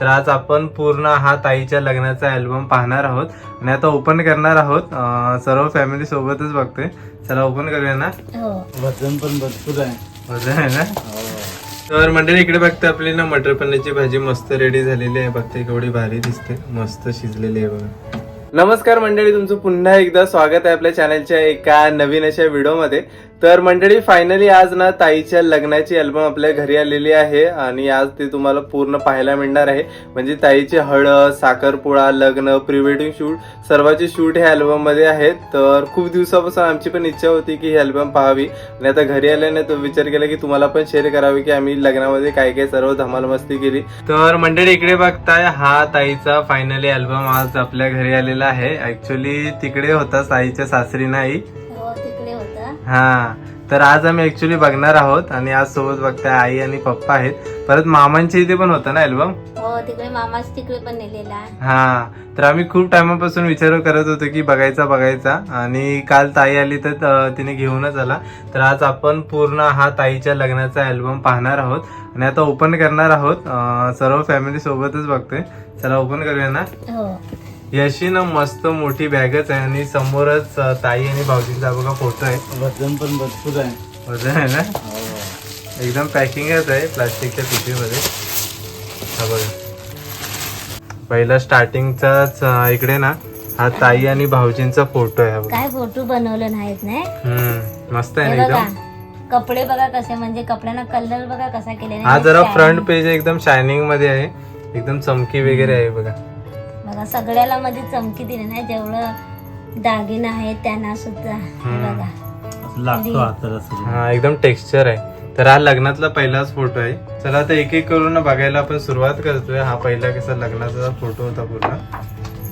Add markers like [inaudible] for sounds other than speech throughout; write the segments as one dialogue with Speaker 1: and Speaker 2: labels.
Speaker 1: तर आज आपण पूर्ण हा ताईच्या लग्नाचा अल्बम पाहणार आहोत. आणि आता ओपन करणार आहोत. सर्व फॅमिली सोबतच बघतोय चला ओपन करूया ना?
Speaker 2: हो.
Speaker 3: वजन पण भरपूर आहे.
Speaker 1: मजा आहे ना?
Speaker 3: हो.
Speaker 1: तर मंडळी इकडे बघते आपली ना मटर पनीरची भाजी मस्त रेडी झालेली आहे. बघते केवढी भारी दिसते. मस्त शिजलेली आहे बघा. नमस्कार मंडळी तुमचं पुन्हा एकदा स्वागत आहे आपल्या चॅनलच्या एका नवीन अशा व्हिडिओमध्ये तर मंडळी फायनली आज ना ताईच्या लग्नाची अल्बम आपल्या घरी आलेली आहे आणि आज ते तुम्हाला पूर्ण पाहायला मिळणार आहे. म्हणजे ताईचे हळद साखरपुळा लग्न प्री वेडिंग शूट सर्वाचे शूट हे अल्बममध्ये आहेत. तर खूप दिवसापासून आमची पण इच्छा होती की ही अल्बम पाहावी. आणि आता घरी आल्याने तो विचार केला की तुम्हाला पण शेअर करावी की आम्ही लग्नामध्ये काय काय सर्व धमाल मस्ती केली. तर मंडळी इकडे बघताय हा ताईचा फायनली अल्बम आज आपल्या घरी आलेला आहे. ऍक्च्युली तिकडे होता ताईच्या सासरी नाही.
Speaker 2: हा
Speaker 1: तर आज आम्ही ऍक्च्युली बघणार आहोत आणि आज सोबत बघताय आई आणि पप्पा आहेत. परत मामांच्या इथे पण होता ना अल्बम
Speaker 2: हो तिकडे मामाच तिकडे पण नेलेला
Speaker 1: हा तर आम्ही खूप टायमापासून विचार करत होतो की बघायचा बघायचा. आणि काल ताई आली तर तिने घेऊनच आला. तर आज आपण पूर्ण हा ताईच्या लग्नाचा अल्बम पाहणार आहोत. आणि आता ओपन करणार आहोत. सर्व फॅमिली सोबतच बघतोय. चला ओपन करूया ना?
Speaker 2: हो.
Speaker 1: याशी ना मस्त मोठी बॅगच आहे आणि समोरच ताई आणि भाऊजींचा बघा फोटो आहे.
Speaker 3: वजन पण भरपूर आहे.
Speaker 1: वजन आहे ना?
Speaker 3: हो.
Speaker 1: एकदम पॅकिंगच आहे प्लास्टिकच्या पिशवीमध्ये. हा बघा. पहिला स्टार्टिंगचाच इकडे ना हा ताई आणि भाऊजींचा फोटो आहे हा
Speaker 2: काय फोटो बनवले नाहीत नाही?
Speaker 1: हम्म मस्त आहे
Speaker 2: हे
Speaker 1: ना एकदम
Speaker 2: कपडे बघा कसे म्हणजे कपड्यांना कलर बघा कसा केलेला
Speaker 1: हा. जरा. फ्रंट पेज एकदम शायनिंगमध्ये आहे. एकदम चमकी वगैरे आहे बघा.
Speaker 2: बघा सगळ्याला मध्ये चमकी दिली नाही जेवढं दागिना आहे त्यांना सुद्धा. हे. बघा.
Speaker 3: लागतो हाताला
Speaker 1: हा एकदम टेक्स्चर आहे. तर हा लग्नातला पहिलाच फोटो आहे. चला आता एक एक करून ना बघायला आपण सुरुवात करतोय. हा पहिला कसा लग्नाचा फोटो होता पूर्ण.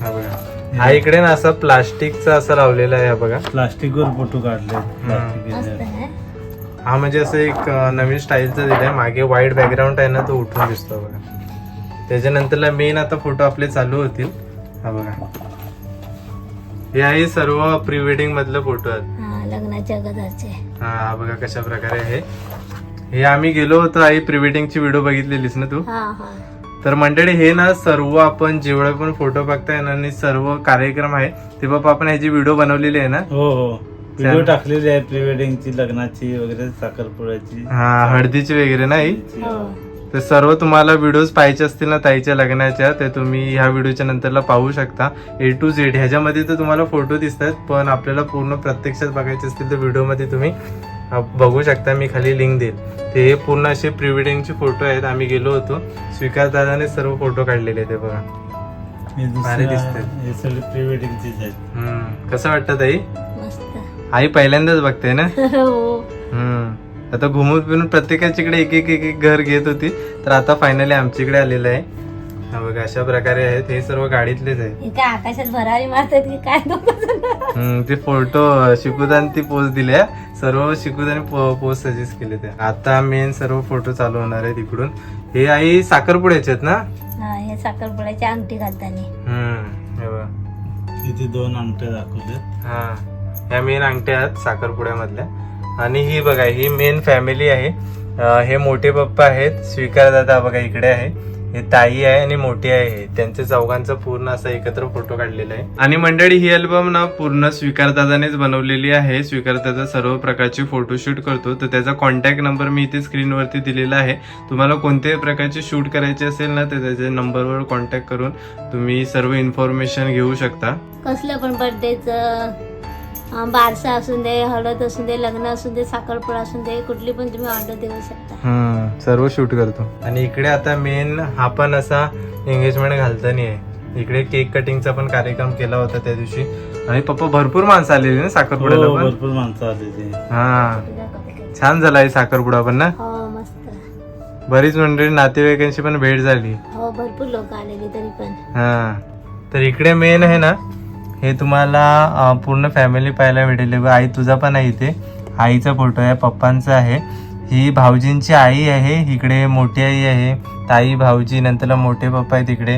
Speaker 1: हा बघा. हा इकडे ना असा प्लास्टिकचा असा लावलेला आहे हा बघा.
Speaker 3: प्लास्टिक वर फोटो काढले प्लास्टिक
Speaker 2: मस्त
Speaker 3: याच्यावर.
Speaker 2: आहे.
Speaker 1: हा म्हणजे असं एक अं, नवीन स्टाईलचा दिलाय. मागे व्हाईट बॅकग्राऊंड आहे ना तो उठून दिसतो बघा. त्याच्यानंतरला मेन आता फोटो आपले चालू होतील. हा बघा. हे आहे सर्व प्री वेडिंग मधले फोटो आहेत
Speaker 2: हा लग्नाच्या अगोदरचे.
Speaker 1: हा हा बघा कशा प्रकारे आहे. हे आम्ही गेलो होतो आई प्री वेडिंगची व्हिडिओ बघितलेलीस ना तू?
Speaker 2: हा हा.
Speaker 1: तर मंडळी हे ना सर्व आपण जेवढे पण फोटो बघताय ना आणि सर्व कार्यक्रम आहे ते बाबा आपण ह्याची व्हिडिओ बनवलेली आहे ना?
Speaker 3: हो हो. व्हिडिओ टाकलेली आहे प्री वेडिंगची लग्नाची वगैरे साखरपुड्याची.
Speaker 1: हा हळदीची वगैरे नाही?
Speaker 2: हो.
Speaker 1: तर सर्व तुम्हाला व्हिडिओज पाहायचे असतील ना ताईच्या लग्नाच्या ते तुम्ही ह्या व्हिडिओच्या नंतरला पाहू शकता. ए टू झेड ह्याच्यामध्ये तर तुम्हाला फोटो दिसतात पण आपल्याला पूर्ण प्रत्यक्षात बघायचे असतील तर व्हिडिओमध्ये तुम्ही बघू शकता. मी खाली लिंक देईल. ते हे पूर्ण असे प्री वेडिंगचे फोटो आहेत. आम्ही गेलो होतो. स्वीकार दादाने सर्व फोटो काढलेले आहेत ते बघा. भारी
Speaker 3: प्री
Speaker 1: कसं वाटतं ताई?
Speaker 2: मस्त.
Speaker 1: आई पहिल्यांदाच बघते ना? [laughs]
Speaker 2: हो.
Speaker 1: हम्म. आता घुमून फिरून प्रत्येकाच्याकडे एक एक एक एक घर घेत होती. तर आता फायनली आमच्याकडे आलेलं आहे. हा बघा अशा प्रकारे आहेत. हे सर्व गाडीतलेच आहे
Speaker 2: काय आकाशात भरारी मारतात की काय
Speaker 1: ते फोटो शिकुदान ती पोच दिल्या सर्व शिकुदाने पोच सजेस्ट केले ते. आता मेन सर्व फोटो चालू होणार आहेत इकडून. हे आई साखरपुड्याचे आहेत ना?
Speaker 2: हा हे साखरपुड्याची अंगठी घालताना.
Speaker 1: हम्म हे बघा.
Speaker 3: तिथे दोन अंगठे दाखवले
Speaker 1: हा ह्या मेन अंगठ्या आहेत साखरपुड्यामधल्या. आणि ही बघा ही मेन फॅमिली आहे. हे मोठे पप्पा आहेत. स्वीकार दादा बघा इकडे आहे. हे ताई आहे आणि मोठी आहे. त्यांचे चौघांचा पूर्ण असा एकत्र फोटो काढलेला आहे. आणि मंडळी ही अल्बम ना पूर्ण स्वीकारदादानेच बनवलेली आहे. स्वीकारदादा सर्व प्रकारचे फोटोशूट करतो. तर त्याचा कॉन्टॅक्ट नंबर मी इथे स्क्रीनवरती दिलेला आहे. तुम्हाला कोणत्याही प्रकारचे शूट करायचे असेल ना तर त्याच्या नंबरवर कॉन्टॅक्ट करून तुम्ही सर्व इन्फॉर्मेशन घेऊ शकता.
Speaker 2: कसलं पण बर्थडेचं बारसा असून दे हळद असून दे लग्न असून दे साखरपुडा असून दे कुठली पण तुम्ही ऑर्डर देऊ शकता.
Speaker 1: हम्म सर्व शूट करतो. आणि इकडे आता मेन हा पण असा एंगेजमेंट घालताना आहे. इकडे केक कटिंगचा पण कार्यक्रम केला होता त्या दिवशी. आणि पप्पा भरपूर माणसं आलेली ना साखरपुड्याला
Speaker 3: हो
Speaker 1: पण?
Speaker 3: भरपूर माणसं आलेली.
Speaker 1: हा. छान झाला आहे साखरपुडा पण ना?
Speaker 2: हो मस्त.
Speaker 1: बरीच मंडळी नातेवाईकांची पण भेट झाली.
Speaker 2: हो भरपूर लोक आलेली तरी पण.
Speaker 1: हा. तर इकडे मेन आहे ना हे तुम्हाला पूर्ण फॅमिली पाहायला भेटेल. आई तुझा पण आहे इथे. आईचा फोटो आहे पप्पांचा आहे. ही भाऊजींची आई आहे इकडे मोठी आई आहे. ताई भाऊजी नंतरला मोठे पप्पा आहेत इकडे.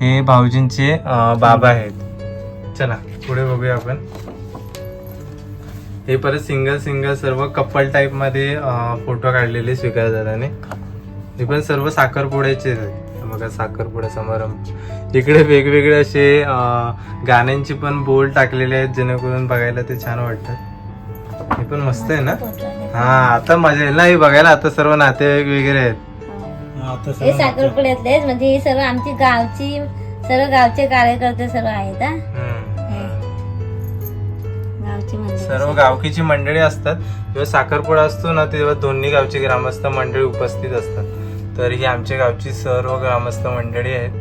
Speaker 1: हे भाऊजींचे बाबा आहेत. चला पुढे बघूया आपण. हे परत सिंगल सिंगल सर्व कपल टाईपमध्ये फोटो काढलेले स्वीकारदादाने हे पण सर्व साखरपुड्याचे बघा साखरपुडा समारंभ. इकडे वेगवेगळे असे गाण्यांची पण बोल टाकलेले आहेत जेणेकरून बघायला ते छान वाटतात हे पण मस्त आहे ना? हा आता मजा येईल ना? हे बघायला आता सर्व नातेवाईक वगैरे आहेत.
Speaker 3: आता
Speaker 2: हे
Speaker 3: सर्व
Speaker 2: साखरपुड्यातलेच म्हणजे हे सर्व आमची गावची सर्व गावचे कार्यकर्ते सर्व आहेत
Speaker 1: सर्व गावकीची मंडळी असतात. जेव्हा साखरपुडा असतो ना तेव्हा दोन्ही गावची ग्रामस्थ मंडळी उपस्थित असतात. तर ही आमच्या गावची सर्व ग्रामस्थ मंडळी आहेत.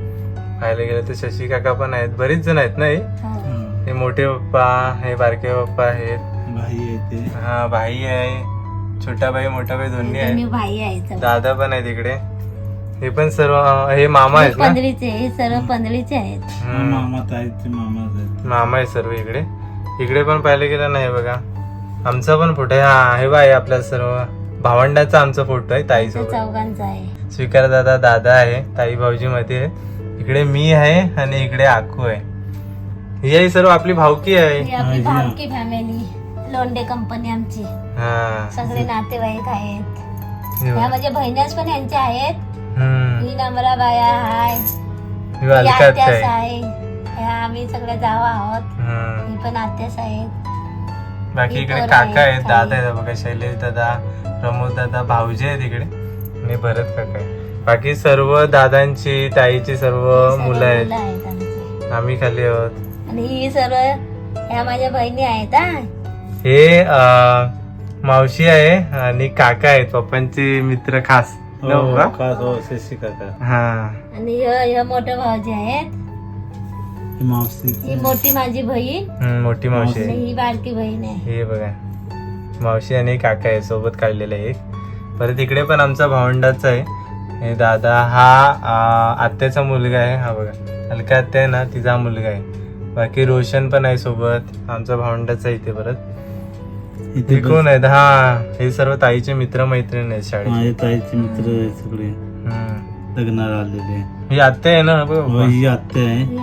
Speaker 1: पाहायला गेलं तर शशी काका पण आहेत. बरीच जण आहेत ना हे?
Speaker 2: हो.
Speaker 3: हं.
Speaker 1: मोठे पप्पा हे बारके पप्पा आहेत.
Speaker 3: भाई येते
Speaker 1: हा भाई आहे. छोटा भाई मोठा भाई दोन्ही
Speaker 2: दोन्ही
Speaker 1: आहेत.
Speaker 2: भाई आहेत.
Speaker 1: दादा पण आहेत इकडे. हे पण सर्व हे मामा आहेत ना?
Speaker 2: पंधरीचे हे सर्व पंधरीचे आहेत.
Speaker 1: हम्म.
Speaker 3: मामा ताईचे मामा आहेत.
Speaker 1: मामा आहे सर्व इकडे. इकडे पण पाहिलं गेलं नाही बघा. आमचा पण फोटो आहे. हा हे बाय आपल्या सर्व. भावंडाचा आमचा फोटो आहे ताई सोबत.
Speaker 2: चौघांचा आहे.
Speaker 1: स्वीकार दादा दादा आहे. ताई भाऊजी मध्ये आहे. इकडे मी आहे आणि इकडे आकू आहे. ही सर्व आपली भावकी आहे.
Speaker 2: ही आपली भावकी फॅमिली लोंडे कंपनी आमची.
Speaker 1: हा.
Speaker 2: सगळे नातेवाईक आहेत.
Speaker 1: हे
Speaker 2: ह्या
Speaker 1: बघा.
Speaker 2: माझ्या बहिण्याच पण यांच्या आहेत.
Speaker 1: हम्म.
Speaker 2: ही नम्रा बाया हाय.
Speaker 1: ही
Speaker 2: ही आत्यास
Speaker 1: आहे.
Speaker 2: आहे. ह्या आम्ही सगळ्या जावा आहोत.
Speaker 1: हम्म.
Speaker 2: ही पण आत्यास आहेत.
Speaker 1: बाकी इकडे काका आहेत.
Speaker 2: आहेत,
Speaker 1: दादा. आहेत बघा शैलेश दादा प्रमोद दादा भाऊजी आहेत इकडे. आणि भरत काका आहे बाकी सर्व दादांची ताईची सर्व
Speaker 2: सर्व
Speaker 1: मुलं आहेत.
Speaker 2: मुलं आहेत आमची.
Speaker 1: आम्ही खाली आहोत.
Speaker 2: आणि ही सर्व ह्या माझ्या बहिणी आहेत हा.
Speaker 1: हे अं, मावशी आहे आणि काका आहेत पप्पांचे मित्र खास.
Speaker 3: हो हो शशी काका.
Speaker 1: हा.
Speaker 2: आणि ह्य ह्य मोठं भाऊजी आहेत.
Speaker 3: ही मावशी.
Speaker 2: ही मोठी माझी बहीण.
Speaker 1: हम्म, मोठी मावशी
Speaker 2: आणि
Speaker 1: आहे
Speaker 2: ही बारकी बहीण आहे.
Speaker 1: हे बघा. मावशी आणि काका आहे सोबत काढलेला आहे एक. परत इकडे पण आमचा भावंडाचा आहे. हे दादा हा आत्याचा मुलगा आहे हा बघा. अलका आत्या आहे ना तिचा मुलगा आहे. बाकी रोशन पण आहे सोबत. आमचा भावंडाचा आहे इथे परत.
Speaker 3: इथे
Speaker 1: हे कोण आहेत? हा हे सर्व ताईचे मित्र मैत्रीण आहेत शाळेत
Speaker 3: माझे ताईचे मित्र आहेत सगळे. लग्नाला आलेले.
Speaker 1: ही आत्या आहे ना बघ
Speaker 3: हो, ही आत्या आहे.
Speaker 2: ही.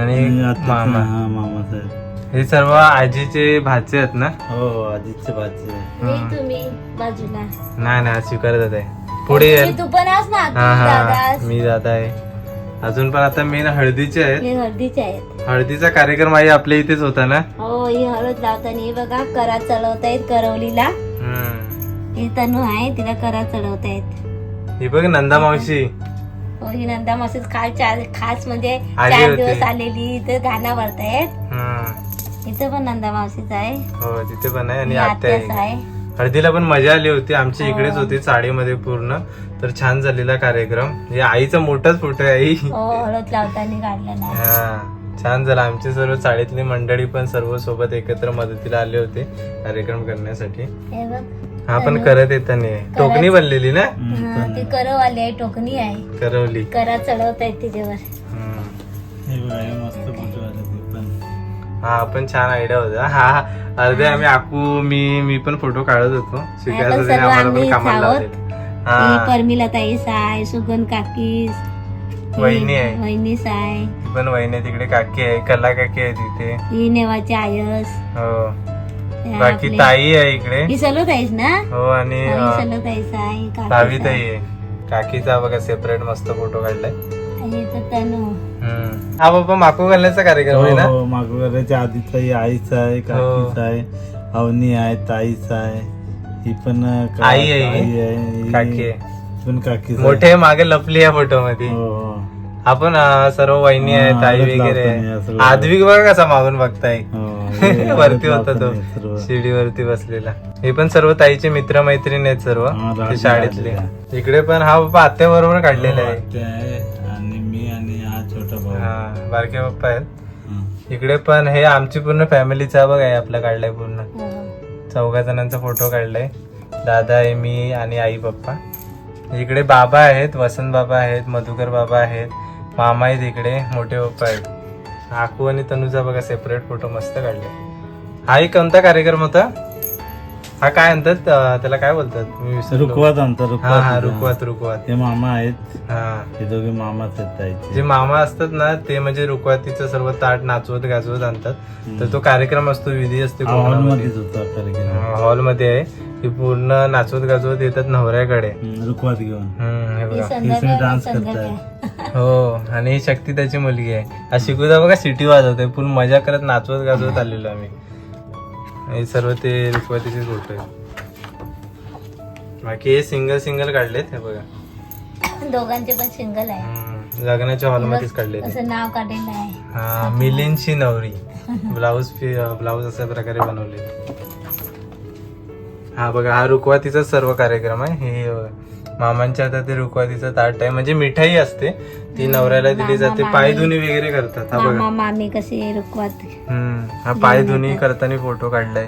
Speaker 1: आणि मामा.
Speaker 3: हा मामा साहेब
Speaker 1: हे सर्व आजीचे भाचे आहेत ना?
Speaker 3: हो आजीचे भाचे.
Speaker 2: मी तुम्ही बाजूला.
Speaker 1: नाही नाही स्वीकारत आहे. पुढे ये.
Speaker 2: तुम्ही तू पण आस ना तू
Speaker 1: हा हा. मी दादा आहे. अजून पण आता मेन हळदीचे आहेत.
Speaker 2: हे हळदीचे आहेत.
Speaker 1: हळदीचा कार्यक्रम आहे आपल्या इथेच होता ना?
Speaker 2: हो ही हळद लावताना हे बघा करा चढवतायत करवलीला.
Speaker 1: हम्म.
Speaker 2: ही तनू आहे तिला करा चढवतायत
Speaker 1: ही बघ नंदा मावशी.
Speaker 2: हो ही नंदा मावशीच खास चार खास म्हणजे
Speaker 1: आली
Speaker 2: चार
Speaker 1: होती.
Speaker 2: दिवस आलेली इथं गाणं भरतायत
Speaker 1: हम्म.
Speaker 2: इथं पण नंदा मावशीच आहे.
Speaker 1: हो तिथे पण आहे आणि आत्या आहे. हळदीला पण मजा आली होती. आमची
Speaker 2: हो.
Speaker 1: इकडेच होती साडीमध्ये पूर्ण. तर छान झालेला कार्यक्रम. हे आईचा मोठाच फोटो आहे आई.
Speaker 2: हो हळद लावताना काढलं
Speaker 1: हा छान झालं. आमची सर्व चाळीतली मंडळी पण सर्व सोबत एकत्र मदतीला आले होते कार्यक्रम करण्यासाठी.
Speaker 2: हे
Speaker 1: पण करत येताना. टोकणी बनलेली ना?
Speaker 2: ती करवली आहे टोकणी आहे.
Speaker 1: करवली.
Speaker 2: करा चढवतायत तिच्यावर
Speaker 3: हा पण
Speaker 1: छान आयडिया होता. हा. अर्धे आम्ही आकू मी मी पण फोटो काढत होतो. आम्हाला पण कामाला. लावले.
Speaker 2: ही. परमिला ताई साय सुगन काकीस ही
Speaker 1: वहिनी आहे.
Speaker 2: वहिनी साय.
Speaker 1: ती पण वहिनी तिकडे काकी आहे कला काकी आहे तिथे.
Speaker 2: ही नेवाची आयस.
Speaker 1: हो.
Speaker 2: हे
Speaker 1: बाकी
Speaker 2: आपले-
Speaker 1: ताई आहे इकडे.
Speaker 2: ही सलो ताईस ना?
Speaker 1: हो आणि
Speaker 2: ही
Speaker 1: अं,
Speaker 2: सलो ताईस आहे काकी साय.
Speaker 1: ताई आहे. काकीचा बघा सेपरेट मस्त फोटो काढलाय.
Speaker 2: आणि इथं तनू
Speaker 1: हम्म. हा बाबा माकू घालण्याचा कार्यक्रम आहे ना?
Speaker 3: हो मागवऱ्याच्या आधीचा ही आईचा आहे काकीचा आहे अवनी आहे ताईचा आहे. ही पण का-
Speaker 1: आई आहे. ही.
Speaker 3: आहे. ही
Speaker 1: काकी आहे.
Speaker 3: पण काकी
Speaker 1: मोठे मागे लपली या फोटो मध्ये
Speaker 3: हो हो.
Speaker 1: आपण अं, सर्व वहिनी आहे
Speaker 3: हा,
Speaker 1: ताई वगैरे
Speaker 3: लावताना या
Speaker 1: आहे
Speaker 3: सर्व.
Speaker 1: आद्विक बघा कसा मागून बघताय.
Speaker 3: हो, [laughs] हे
Speaker 1: वरती होता तो.
Speaker 3: लावताना हे सर्व.
Speaker 1: शिडीवरती बसलेला. हे पण सर्व ताईचे मित्र मैत्रीण आहेत सर्व.
Speaker 3: हा,
Speaker 1: ते शाळेतले. इकडे पण हा बाबा आत्या बरोबर काढलेला
Speaker 3: हो,
Speaker 1: आहे.
Speaker 3: आहे. हा
Speaker 1: बारके पप्पा आहेत.
Speaker 3: हा.
Speaker 1: इकडे पण हे आमची पूर्ण फॅमिलीचा बघ आहे आपला काढलाय पूर्ण.
Speaker 2: हो.
Speaker 1: चौघा जणांचा फोटो काढलाय. दादा आहे मी आणि आई पप्पा. इकडे बाबा आहेत वसंत बाबा आहेत मधुकर बाबा आहेत मामा आहेत इकडे मोठे पप्पा आहेत. आकू आणि तनुजा बघा सेपरेट फोटो मस्त काढले. हा एक कोणता कार्यक्रम होता? हा काय म्हणतात त्याला काय बोलतात? मी विसरलो.
Speaker 3: रुकवात आणतात
Speaker 1: हा हा
Speaker 3: रुकवात
Speaker 1: रुकवात रुकवात
Speaker 3: हे मामा आहेत.
Speaker 1: हा.
Speaker 3: हे दोघे मामाच आहेत ताईचे.
Speaker 1: जे मामा असतात ना ते म्हणजे रुकवातीचं सर्व ताट नाचवत गाजवत आणतात. तर तो कार्यक्रम असतो विधी असते
Speaker 3: हॉलमध्येच होता कार्यक्रम.
Speaker 1: हॉलमध्ये आहे. की पूर्ण नाचवत गाजवत येतात नवऱ्याकडे.
Speaker 3: हम्म, रुकवात घेऊन.
Speaker 1: हम्म, हे बघा.
Speaker 2: संध्याकाळ
Speaker 3: डान्स करतायत.
Speaker 1: हो आणि ही शक्ती त्याची मुलगी आहे. हा शिकुदा बघा सिटी वाजवते पूर्ण मजा करत नाचवत गाजवत आलेलो आम्ही. हे सर्व ते रुकवातीचे फोटो आहे. बाकी हे सिंगल सिंगल काढलेत हे बघा.
Speaker 2: दोघांचे पण सिंगल आहे.
Speaker 1: हम्म, लग्नाच्या हॉलमध्येच काढलेत.
Speaker 2: असं नाव काढलेलं आहे.
Speaker 1: हा मिलिंदची नवरी. ब्लाऊज ब्लाऊज अशा प्रकारे बनवले हा बघा हा रुकवातीचा सर्व कार्यक्रम आहे. हे अ, मामांच्या हातात ते रुकवातीचं ताट आहे. म्हणजे मिठाई असते. ती नवऱ्याला दिली जाते. पाय धुणी वगैरे करतात. हा बघा.
Speaker 2: मामा मामी कसे रुकवात
Speaker 1: हम्म. हा पाय धुणी करताना फोटो काढलाय.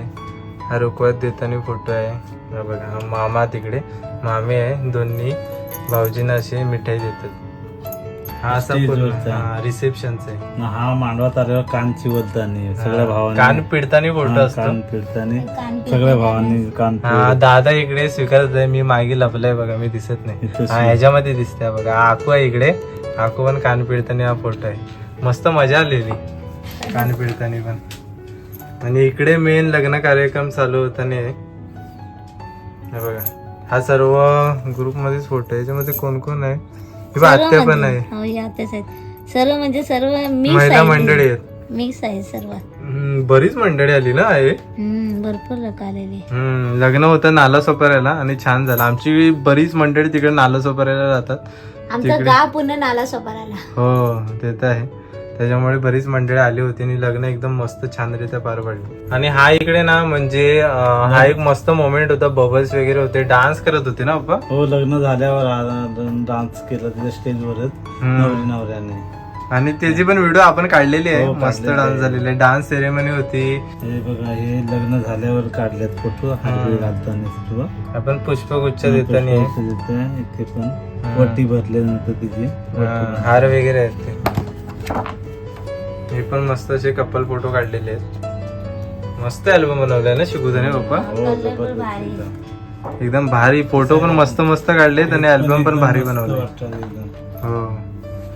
Speaker 1: हा रुकवत देताना फोटो आहे. हा बघा. हा मामा तिकडे. मामे आहे. दोन्ही भाऊजींना अशी मिठाई देतात. हा. रिसेप्शनचा आहे.
Speaker 3: मग हा मांडवात आल्यावर कान चिवलतानी सगळ्या भावांनी.
Speaker 1: कान पिडताना फोटो
Speaker 3: हा,
Speaker 1: असतो.
Speaker 3: कान
Speaker 2: कान
Speaker 3: सगळ्या भावांनी कान
Speaker 1: हा. दादा इकडे स्वीकारत आहे मी मागे लपलाय बघा मी दिसत नाही.
Speaker 3: इथं
Speaker 1: हा ह्याच्यामध्ये दिसते बघा आकू आहे इकडे. आकू पण कान पिळताना हा फोटो आहे. मस्त मजा आलेली. कान पिळताना पण. आणि इकडे मेन लग्न कार्यक्रम चालू होताना आहे. हे बघा हा सर्व ग्रुप मध्येच फोटो आहे. याच्यामध्ये कोण कोण आहे? बघ, आत्या पण आहे.
Speaker 2: हो या आत्याच आहेत. सर्व म्हणजे सर्व मिक्स
Speaker 1: महिला
Speaker 2: आहे.
Speaker 1: मंडळी आहेत.
Speaker 2: मिक्स आहे सर्व.
Speaker 1: हम्म, बरीच मंडळी आली ना आहे.
Speaker 2: हम्म भरपूर लोक आलेले.
Speaker 1: हम्म, लग्न होतं नाला सोपाऱ्याला आणि छान झालं. आमची बरीच मंडळी तिकडे नाला सोपाऱ्याला जातात.
Speaker 2: आमचं गाव पुन्हा नाला सोपाराला
Speaker 1: हो ते तर आहे. त्याच्यामुळे बरीच मंडळी आली होती आणि लग्न एकदम मस्त छानरित्या पार पडलं. आणि हा इकडे ना म्हणजे हा एक मस्त मोमेंट होता. बबल्स वगैरे होते. डान्स करत होते ना पप्पा?
Speaker 3: हो लग्न झाल्यावर डान्स केला तिथे स्टेजवरच. नवरी नवऱ्याने.
Speaker 1: आणि त्याची पण व्हिडिओ आपण काढलेली आहे
Speaker 3: हो,
Speaker 1: मस्त डान्स
Speaker 3: आहे.
Speaker 1: झालेले डान्स सेरेमनी होती.
Speaker 3: हे बघा हे लग्न झाल्यावर काढलेत फोटो घालताना
Speaker 1: आपण पुष्पगुच्छ देताना
Speaker 3: इथे पण. वटी भरल्यानंतर तिची.
Speaker 1: हार वगैरे आहेत ते. हे पण मस्त असे कपल फोटो काढलेले आहेत. मस्त अल्बम बनवलाय ना शिकुदाने पप्पा?
Speaker 3: हो, एकदम.
Speaker 1: भारी फोटो पण मस्त मस्त काढलेत आणि अल्बम पण भारी बनवले. हो.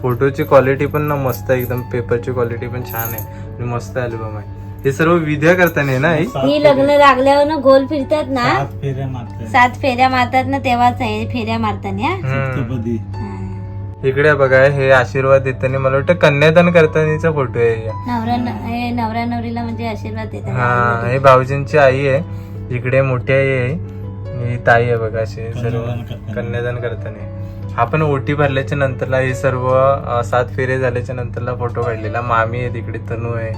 Speaker 1: फोटोची क्वालिटी पण ना मस्त आहे एकदम पेपरची क्वालिटी पण छान आहे. आणि मस्त अल्बम आहे. हे सर्व विद्या करताना आहे ना
Speaker 2: ही लग्न लागल्यावर ना गोल फिरतात ना?
Speaker 3: सात फेऱ्या मारते
Speaker 2: सात फेऱ्या मारतात ना तेव्हाच आहे फेऱ्या मारताना हा.
Speaker 1: इकडे बघा हे आशीर्वाद देताना मला वाटतं कन्यादान करतानाचा फोटो आहे हा.
Speaker 2: नवरा हे नवरा नवरीला म्हणजे आशीर्वाद देतात.
Speaker 1: हा हे भाऊजींची आई आहे. इकडे मोठी आई आहे. ही ताई आहे बघा असे सर्व
Speaker 3: कन्यादान करताना.
Speaker 1: आपण ओटी भरल्याच्या नंतरला हे सर्व सात फेरे झाल्याच्या नंतरला फोटो काढलेला. मामी आहे तिकडे तनू आहे.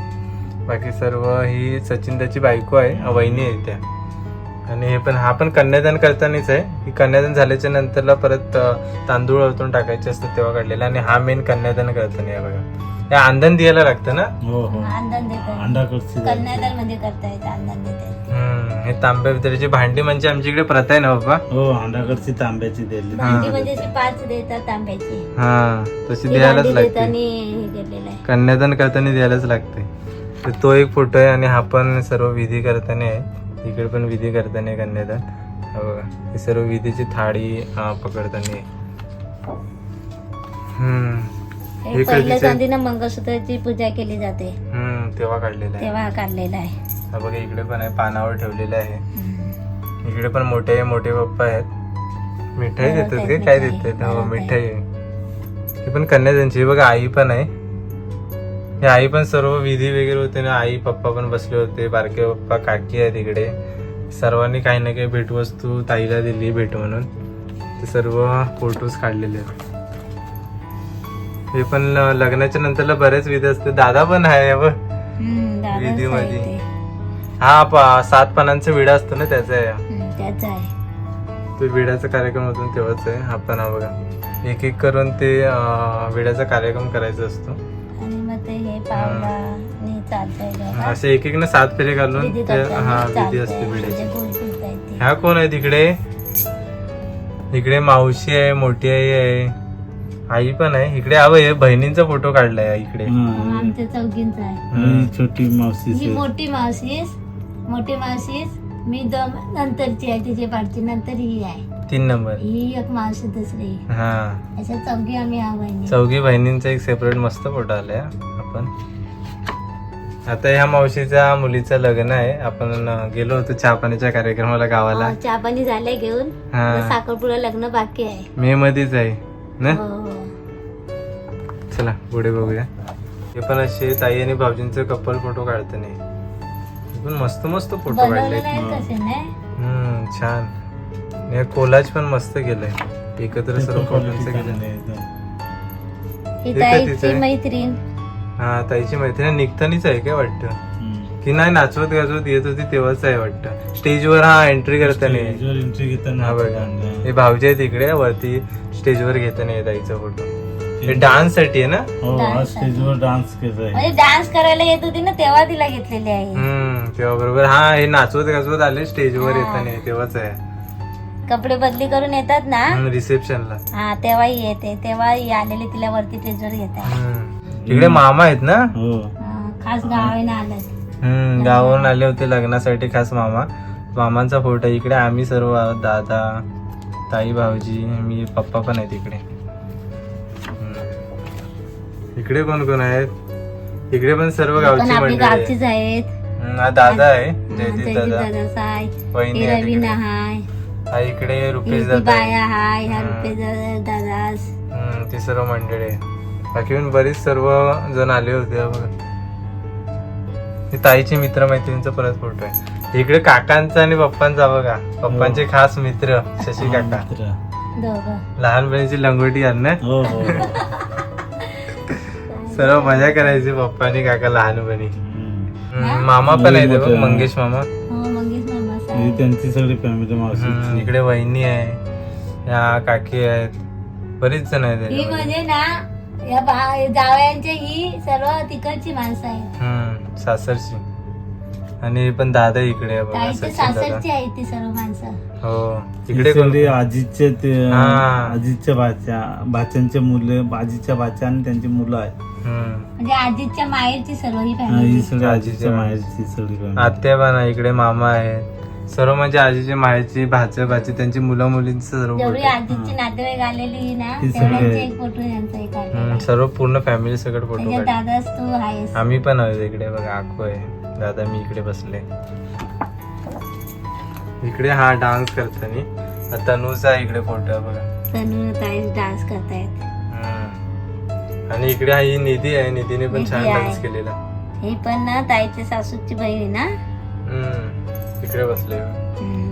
Speaker 1: बाकी सर्व ही सचिन त्याची बायको आहे वहिनी आहे त्या. आणि हे पण हा पण कन्यादान करतानाच आहे. ही कन्यादान झाल्याच्या नंतरला परत तांदूळ ओतून टाकायचे असतात तेव्हा काढलेला आणि हा मेन कन्यादान करताना आहे बघा. हे आंदण द्यायला लागतं ना?
Speaker 3: हो हो.
Speaker 2: अंधन देतात.
Speaker 3: अंडाकडची
Speaker 2: कन्यादानमध्ये करता येत अंधन देतात.
Speaker 1: हम्म, हे तांब्या पितळेची भांडी म्हणजे आमच्या इकडे प्रथा आहे ना बाबा?
Speaker 3: हो अंडाकडची तांब्याची दिली
Speaker 2: भांडी म्हणजे अशी पाच देतात तांब्याची.
Speaker 1: हा तशी
Speaker 2: ती
Speaker 1: द्यायलाच
Speaker 2: भांडी
Speaker 1: लागते.
Speaker 2: देताना हे केलेलं आहे.
Speaker 1: कन्यादान करताना द्यायलाच लागते. तर तो एक फोटो आहे आणि हा पण सर्व विधी करताना आहे. इकडे पण विधी करताना आहे कन्यादान हा बघा ही सर्व विधीची थाळी पकडताना. आहे
Speaker 2: हे पहिल्या? चांदीनं मंगळसूत्राची पूजा केली जाते.
Speaker 1: हम्म तेव्हा काढलेला आहे.
Speaker 2: तेव्हा काढलेला आहे.
Speaker 1: हा बघा इकडे पण आहे पानावर ठेवलेलं आहे. इकडे पण मोठे मोठे पप्पा आहेत. मिठाई
Speaker 2: हो,
Speaker 1: देतात काय. देतात? हो मिठाई आहे. ही पण कन्यादानची बघा आई पण आहे. आई पण सर्व विधी वगैरे होते ना. आई पप्पा पण बसले होते. बारके पप्पा काकी आहे तिकडे. सर्वांनी काही ना काही भेटवस्तू ताईला दिली भेट म्हणून. ते सर्व फोटोज काढलेले हे पण लग्नाच्या नंतरला बरेच विधी असते दादा पण आहे विधीमध्ये.
Speaker 2: ते.
Speaker 1: हा प- सात पानांचा विडा असतो ना त्याचा आहे. तो विड्याचा कार्यक्रम होतो तेव्हाच आहे. हा पण हा बघा. एक एक करून ते विड्याचा कार्यक्रम करायचा असतो.
Speaker 2: ते हे चालतंय बघा.
Speaker 1: असे एक एक ना सात फेरे घालून हा विधी
Speaker 2: चालतंय.
Speaker 1: असते
Speaker 2: म्हणजे.
Speaker 1: ह्या कोण आहे तिकडे? इकडे मावशी आहे मोठी आई आहे. आई पण आहे. इकडे हे बहिणींचा फोटो काढलाय इकडे.
Speaker 2: आमच्या आहे.
Speaker 3: ही छोटी मावशी
Speaker 2: ही मोठी मावशीस मोठी मावशीस मी दम नंतरची आहे तिची पाठची नंतर ही आहे.
Speaker 1: तीन नंबर.
Speaker 2: ही एक मावशी दुसरी.
Speaker 1: हा.
Speaker 2: अशा चौघी आम्ही बहिणी
Speaker 1: चौघी बहिणींचा एक सेपरेट मस्त फोटो आलाय आपण आता ह्या मावशीच्या मुलीचं लग्न आहे. आपण गेलो होतो चहा पाण्याच्या कार्यक्रमाला गावाला.
Speaker 2: चहा पाणी झालंय घेऊन.
Speaker 1: हा.
Speaker 2: साखरपुडा लग्न बाकी आहे.
Speaker 1: मे मध्येच आहे ना?
Speaker 2: हो हो.
Speaker 1: चला पुढे बघूया. हे पण असे ताई आणि भाऊजींचे कपल फोटो काढत नाही. पण मस्त मस्त फोटो काढले हम्म. छान. हे कोलाज पण मस्त केलंय. एकत्र सर्व फोटोंचं केलं?
Speaker 2: मैत्रीण.
Speaker 1: हा ताईची मैत्रीण निघतानीच आहे काय वाटतं? की नाही नाचवत गाजवत येत होती तेव्हाच आहे वाटतं. स्टेजवर हा एंट्री करताना.
Speaker 3: एंट्री घेताना
Speaker 1: हा बघा. हे भाऊजी आहे तिकडे वरती स्टेजवर घेताना आहे ताईचा फोटो हे डान्ससाठी आहे ना?
Speaker 3: हो हा स्टेजवर डान्स
Speaker 2: म्हणजे डान्स करायला येत होती ना तेव्हा तिला घेतलेली आहे.
Speaker 1: हम्म तेव्हा बरोबर. हा हे नाचवत गाजवत आले स्टेजवर
Speaker 2: हा.
Speaker 1: येताना तेव्हाच आहे.
Speaker 2: कपडे बदली करून येतात ना?
Speaker 1: रिसेप्शनला
Speaker 2: हा तेव्हाही येते. तेव्हा ही आलेली तिला वरती स्टेजवर घेतात
Speaker 1: इकडे मामा आहेत ना?
Speaker 3: हो.
Speaker 2: खास गावाने आलं
Speaker 1: हम्म गावावरून आले होते लग्नासाठी खास मामा. मामांचा फोटो आहे. इकडे आम्ही सर्व आहोत दादा ताई भाऊजी मी पप्पा पण आहेत इकडे. हम्म. इकडे कोण कोण आहेत? इकडे पण सर्व
Speaker 2: पण
Speaker 1: गावची
Speaker 2: आपली
Speaker 1: मंडळी
Speaker 2: गावचीच आहेत.
Speaker 1: हम्म, हा दादा आहे. जयदीप दादा.
Speaker 2: दादाचा आहे
Speaker 1: वहिनी
Speaker 2: ही
Speaker 1: आहे
Speaker 2: रवीना
Speaker 1: तिकडे.
Speaker 2: हाय.
Speaker 1: हा इकडे रुपेश
Speaker 2: ही
Speaker 1: दादा आहे.
Speaker 2: बाया हाय. ह्या. रुपेश दादास
Speaker 1: हम्म, ती सर्व मंडळी आहे बाकी पण बरीच सर्व जण आले होते हा बघा. ही ताईची मित्र मैत्रिणींचा परत फोटो आहे. इकडे काकांचा आणि पप्पांचा बघा. पप्पांचे खास मित्र शशी
Speaker 3: हा,
Speaker 1: काका.
Speaker 3: मित्र.
Speaker 2: दोघं.
Speaker 1: लहानपणीची लंगोटी आणणार
Speaker 3: हो हो. [laughs]
Speaker 1: सर्व मजा करायची पप्पा आणि काका लहानपणी मामा पण आहे बघ
Speaker 3: हा.
Speaker 1: मंगेश मामा.
Speaker 2: हो मंगेश मामा
Speaker 3: ही
Speaker 2: साहेब
Speaker 3: त्यांची सगळी फॅमिली
Speaker 1: इकडे वहिनी आहे या काकी आहेत. बरीच जण आहेत
Speaker 2: या बा- जावयांचे ही सर्व तिकडची माणसं आहेत.
Speaker 1: हम्म सासरची. आणि पण दादा इकडे आहे बघा
Speaker 2: ताईचे
Speaker 1: सचिन दादा.
Speaker 2: सासरची आहेत ती सर्व माणसं.
Speaker 1: हो इकडे कोण?
Speaker 3: सगळी आजीचे ते
Speaker 1: हा.
Speaker 3: आजीच्या भाच्या भाच्यांचे मुलं आजीच्या भाच्या आणि त्यांची मुलं आहेत.
Speaker 1: हम्म.
Speaker 2: म्हणजे आजीच्या माहेरची सर्व ही
Speaker 3: हा,
Speaker 2: फॅमिली
Speaker 3: ही सगळी
Speaker 1: आजीच्या
Speaker 3: आजीच्या माहेरची सगळी family.
Speaker 1: आत्या पण आहे इकडे मामा आहेत सर्व म्हणजे आजीची माहेरची भाचे भाची त्यांची मुलं मुलींचं सर्व
Speaker 2: जेवढी. आजीची नातेवाईक आलेली ना
Speaker 3: ती सगळी
Speaker 2: तेवढ्यांचे
Speaker 3: आहेत.
Speaker 2: एक फोटो यांचा एक
Speaker 1: हम्म,
Speaker 2: काढलेला
Speaker 1: सर्व पूर्ण फॅमिली सगळं फोटो
Speaker 2: त्याच्यात
Speaker 1: काढले.
Speaker 2: दादाच तू आहेस.
Speaker 1: आम्ही पण आहोत इकडे बघा आखो आहे. दादा मी इकडे बसले. इकडे हा डान्स करताना. तनूचा इकडे फोटो आहे बघा.
Speaker 2: तनू ताई डान्स करतायत.
Speaker 1: हम्म. आणि इकडे ही निधी आहे निधीने पण छान
Speaker 2: आहे.
Speaker 1: डान्स केलेला.
Speaker 2: ही पण ना ताईच्या सासूची बहीण आहे ना?
Speaker 1: हम्म. इकडे बसले.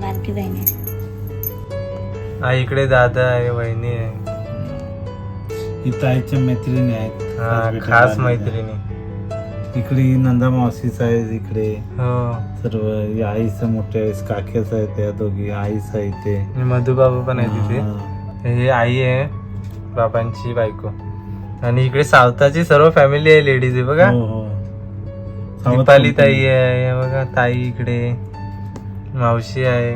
Speaker 2: बारकी बहीण आहे
Speaker 1: हा इकडे दादा आहे वहिनी आहे.
Speaker 3: ही ताईच्या मैत्रिणी आहेत.
Speaker 1: हा खास. मैत्रिणी.
Speaker 3: इकडे ही नंदा मावशीच आहे इकडे.
Speaker 1: हो.
Speaker 3: सर्व ही आईचं मोठे आहे काक्याच आहे त्या दोघी आईच आहे ते
Speaker 1: आणि मधुबाबू पण आहे तिथे
Speaker 3: हा.
Speaker 1: हे आई आहे बाबांची बायको. आणि इकडे सावताची सर्व फॅमिली आहे लेडीज आहे बघा.
Speaker 3: हो हो.
Speaker 1: दीपाली ताई आहे हे बघा ताई इकडे. मावशी आहे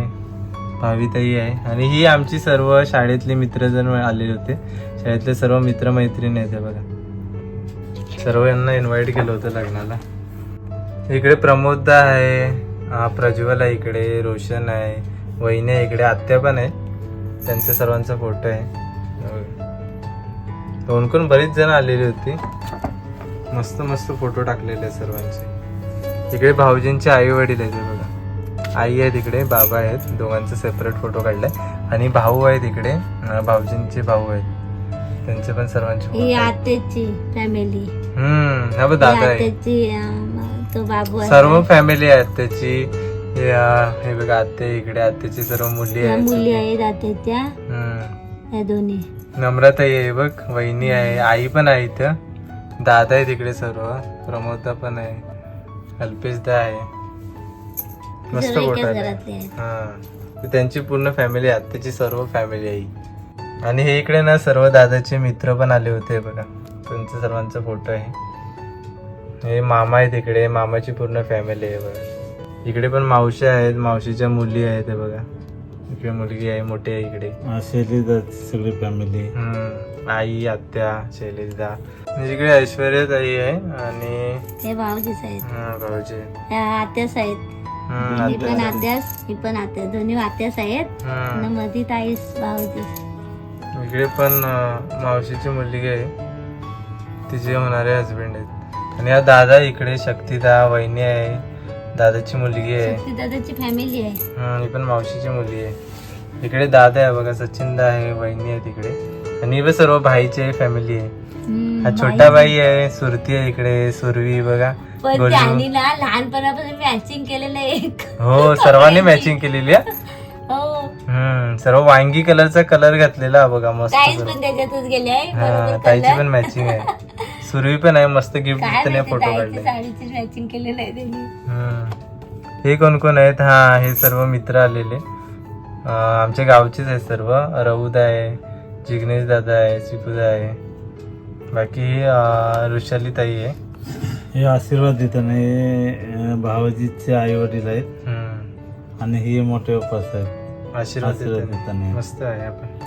Speaker 1: भाविताई आहे आणि ही आमची सर्व शाळेतले मित्रजण आलेले होते. शाळेतले सर्व मित्रमैत्रिणी आहेत बघा. सर्व यांना इन्व्हाइट केलं होतं लग्नाला. इकडे प्रमोददा आहे हा, प्रज्वल आहे इकडे रोशन आहे वहिनी आहे इकडे आत्या पण आहे त्यांचा सर्वांचा फोटो आहे. हे कोण कोण बरीच जण आलेली होती. मस्त मस्त फोटो टाकलेले आहेत सर्वांचे. इकडे भाऊजींचे आई वडील आहेत आई आहे तिकडे बाबा आहेत. दोघांचे सेपरेट फोटो काढलाय आणि भाऊ आहेत इकडे. अं, भाऊजींचे भाऊ आहेत. त्यांचे पण सर्वांचे.
Speaker 2: आत्याची फॅमिली
Speaker 1: हम्म हा दादा आहे.
Speaker 2: आत्याची आहे.
Speaker 1: सर्व फॅमिली आहेत त्याची. हे बघा आत्या इकडे आत्याची सर्व मुली आहेत.
Speaker 2: मुली आहेत आत्याच्या
Speaker 1: हम्म.
Speaker 2: या दोन्ही.
Speaker 1: नम्रताई आहे बघ वहिनी आहे आई पण आहे इथं. दादा आहे तिकडे सर्व. प्रमोददा पण आहे. अल्पेशदा आहे. मस्त हा. त्यांची पूर्ण फॅमिली आहे. त्याची सर्व फॅमिली आहे आणि हे इकडे ना सर्व दादाचे मित्र पण आले होते बघा. त्यांचा सर्वांचा फोटो आहे. हे मामा आहेत इकडे. मामाची पूर्ण फॅमिली आहे बघा. इकडे पण मावशी आहेत. मावशीच्या मुली आहेत हे बघा. इकडे मुलगी आहे मोठी आहे इकडे.
Speaker 3: शैलीदाची सगळी फॅमिली.
Speaker 1: आई आत्या शैलेशदा म्हणजे इकडे ऐश्वर्या ताई आहे आणि
Speaker 2: हे भाऊजीच आहेत.
Speaker 1: हा, भाऊजी.
Speaker 2: आत्याच आहेत. ही पण. आत्यास ही पण आत्या दोन्ही आत्यास आहेत. आणि मध्ये ताईस भाऊजी.
Speaker 1: इकडे पण अं, मावशीची मुलगी आहे. तिचे होणारे हजबंड आहेत. आणि हा दादा इकडे शक्तिदा वहिनी आहे. दादाची मुलगी आहे.
Speaker 2: दादाची फॅमिली आहे.
Speaker 1: हम्म, ही पण मावशीची मुलगी आहे. इकडे दादा आहे बघा सचिनदा आहे वहिनी आहे तिकडे आणि हे सर्व भाईची फॅमिली आहे. हा छोटा बाई आहे सुरती आहे इकडे सुरवी बघा
Speaker 2: पण
Speaker 1: गोलू.
Speaker 2: त्यांनी ना लहानपणापासून मॅचिंग केलेलं आहे. एक
Speaker 1: हो सर्वांनी मॅचिंग केलेली आहे.
Speaker 2: हो.
Speaker 1: हम्म सर्व वांगी कलरचा कलर घातलेला बघा मस्त.
Speaker 2: पण त्याच्यातच गेले आहे
Speaker 1: हा
Speaker 2: बरोबर
Speaker 1: ताईची. पण मॅचिंग आहे. [laughs] सुरवी पण आहे मस्त गिफ्ट
Speaker 2: काय
Speaker 1: त्याने
Speaker 2: माहिती
Speaker 1: फोटो
Speaker 2: ताईची
Speaker 1: काढले.
Speaker 2: साडीची मॅचिंग केलेलं आहे त्यांनी.
Speaker 1: हम्म. हे कोण कोण आहेत? हा हे सर्व मित्र आलेले. अं, आमच्या गावचेच आहेत सर्व. रऊद आहे जिग्नेश दादा आहे सिपूदा आहे. बाकी ऋषाली ताई आहे
Speaker 3: हे आशीर्वाद देताना हे भावाजीचे आई वडील आहेत. आणि हे मोठे उपास आहेत
Speaker 1: आशीर्वाद देताना. मस्त आहे आपण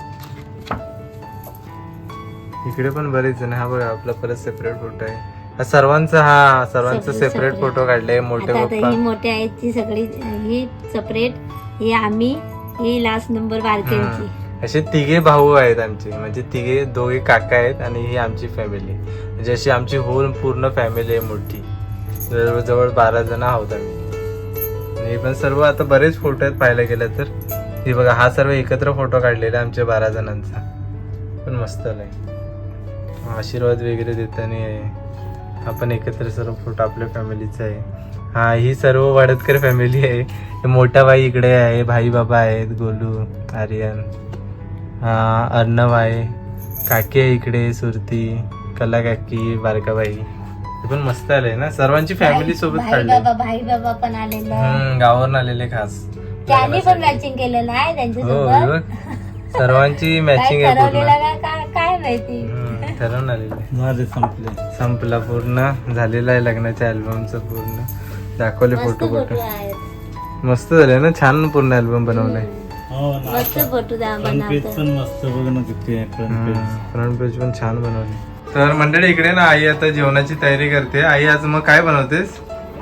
Speaker 1: इकडे पण बरेच जण हा बघा आपला परत सेपरेट फोटो आहे हा सर्वांचा हा सर्वांचा सेपरेट. फोटो काढले मोठे पप्पा
Speaker 2: ही मोठ्या आहेत ती सगळी ही सेपरेट ही आम्ही ही लास्ट नंबर बारक्यांची.
Speaker 1: असे तिघे भाऊ आहेत आमचे. म्हणजे तिघे दोघे काका आहेत आणि ही आमची फॅमिली म्हणजे अशी आमची होल पूर्ण फॅमिली आहे मोठी. जवळजवळ बारा जण आहोत आम्ही. आणि हे पण सर्व आता बरेच फोटो आहेत पाहायला गेलं तर. हे बघा हा सर्व एकत्र फोटो काढलेला आमच्या बारा जणांचा. पण मस्त आहे आशीर्वाद वगैरे देताना आहे आपण एकत्र सर्व फोटो आपल्या फॅमिलीचा आहे. हा ही सर्व वाडतकर फॅमिली आहे. मोठा भाई इकडे आहे भाई बाबा आहेत गोलू आर्यन. अर्णव आहे काकी आहे इकडे सुरती कला काकी बारकाबाई. हे पण मस्त आलंय ना? सर्वांची फॅमिली सोबत
Speaker 2: भाई
Speaker 1: काढले
Speaker 2: बाबा भाई बाबा पण आलेला आहे.
Speaker 1: हम्म गावावरून आलेले खास.
Speaker 2: त्यांनी पण
Speaker 1: लग्नासाठी.
Speaker 2: मॅचिंग केलेलं आहे
Speaker 1: हो
Speaker 2: त्यांच्यासोबत
Speaker 1: बघ. सर्वांची [laughs]
Speaker 2: काय
Speaker 1: मॅचिंग आहे
Speaker 2: ठरवलेलं
Speaker 1: पूर्ण
Speaker 2: का काय- काय माहिती?
Speaker 1: हम्म, ठरवून आलेले
Speaker 3: झाले संपले
Speaker 1: संपला पूर्ण. झालेला आहे लग्नाच्या अल्बमचं पूर्ण. दाखवले
Speaker 2: मस्त
Speaker 1: फोटो
Speaker 2: फोटो
Speaker 1: फोटो
Speaker 2: आहेत.
Speaker 1: मस्त झाले ना? छान पूर्ण अल्बम बनवलाय.
Speaker 3: हो
Speaker 2: मस्त फोटो द्या
Speaker 3: फ्रंट पेज
Speaker 2: बनवतात
Speaker 3: पण मस्त बघ ना किती आहे फ्रंट पेज
Speaker 1: पण छान बनवली. तर मंडळी इकडे ना आई आता जेवणाची तयारी करते. आई आज मग काय बनवतेस?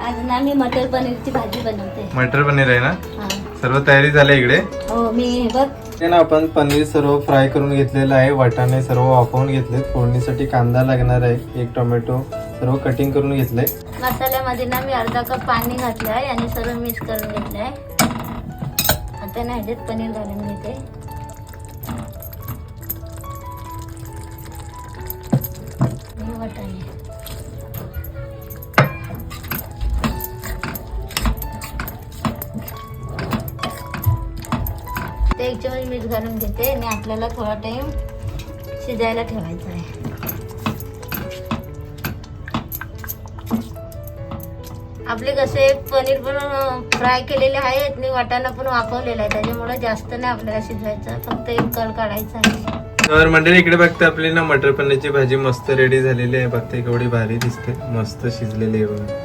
Speaker 2: आज ना मी मटर पनीरची भाजी बनवते.
Speaker 1: मटर पनीर आहे ना?
Speaker 2: हा.
Speaker 1: सर्व तयारी झाली इकडे?
Speaker 2: हो मी हे बघ.
Speaker 1: ते ना आपण पनीर सर्व फ्राय करून घेतलेलं आहे. वाटाणे सर्व वाफवून घेतलेत. फोडणीसाठी कांदा लागणार आहे. एक टोमॅटो सर्व कटिंग करून घेतलंय.
Speaker 2: मसाल्यामध्ये ना मी अर्धा कप पाणी घातलं आहे आणि सर्व मिक्स करून घेतलं आहे आता नाही ह्याच्यात पनीर घालून घेते. वाटाणे. ते एक चमच मीठ घालून घेते आणि आपल्याला थोडा टाइम शिजायला ठेवायचा आहे. आपले कसे पनीर पण फ्राय केलेले आहेत. आणि वाटाणा पण वापरलेला आहे. त्याच्यामुळे जास्त नाही आपल्याला शिजवायचं. फक्त एक कळ काढायचा आहे.
Speaker 1: तर मंडळी इकडे बघते आपली ना मटर पनीरची भाजी मस्त रेडी झालेली आहे. बघते केवढी भारी दिसते. मस्त शिजलेली आहे बघा.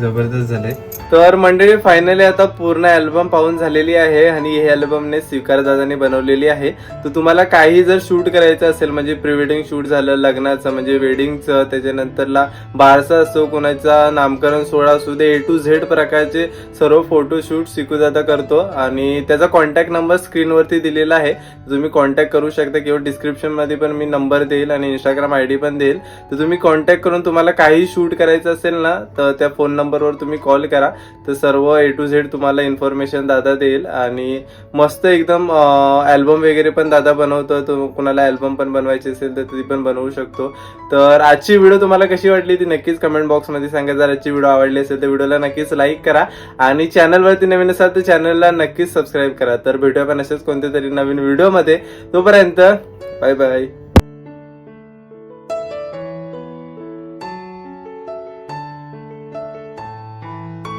Speaker 1: जबरदस्त झाले तर मंडळी फायनली आता पूर्ण अल्बम पाहून झालेली आहे आणि हे अल्बमने स्वीकार दादाने बनवलेली आहे. तर तुम्हाला काही जर शूट करायचं असेल म्हणजे प्री वेडिंग शूट झालं लग्नाचं म्हणजे वेडिंगचं त्याच्यानंतरला बारसा असो कोणाचा नामकरण सोहळा असू दे ए टू झेड प्रकारचे सर्व फोटो शूट दादा करतो. आणि त्याचा कॉन्टॅक्ट नंबर स्क्रीनवरती दिलेला आहे. तुम्ही कॉन्टॅक्ट करू शकता किंवा डिस्क्रिप्शनमध्ये पण मी नंबर देईल आणि इंस्टाग्राम आय डी पण देईल. तर तुम्ही कॉन्टॅक्ट करून तुम्हाला काही शूट करायचं असेल ना तर त्या फोन नंबर नंबरवर तुम्ही कॉल करा. तर सर्व ए टू झेड तुम्हाला इन्फॉर्मेशन दादा देईल. आणि मस्त एकदम ॲल्बम वगैरे पण दादा बनवतो. तो कुणाला ॲल्बम पण बनवायची असेल तर ती पण बनवू शकतो. तर आजची व्हिडिओ तुम्हाला कशी वाटली ती नक्कीच कमेंट बॉक्समध्ये सांगा. जर आजची व्हिडिओ आवडली असेल तर व्हिडिओला नक्कीच लाईक करा. आणि चॅनलवरती नवीन असाल तर चॅनलला नक्कीच सबस्क्राईब करा. तर भेटूया पण असेच कोणत्या तरी नवीन व्हिडिओमध्ये तोपर्यंत बाय बाय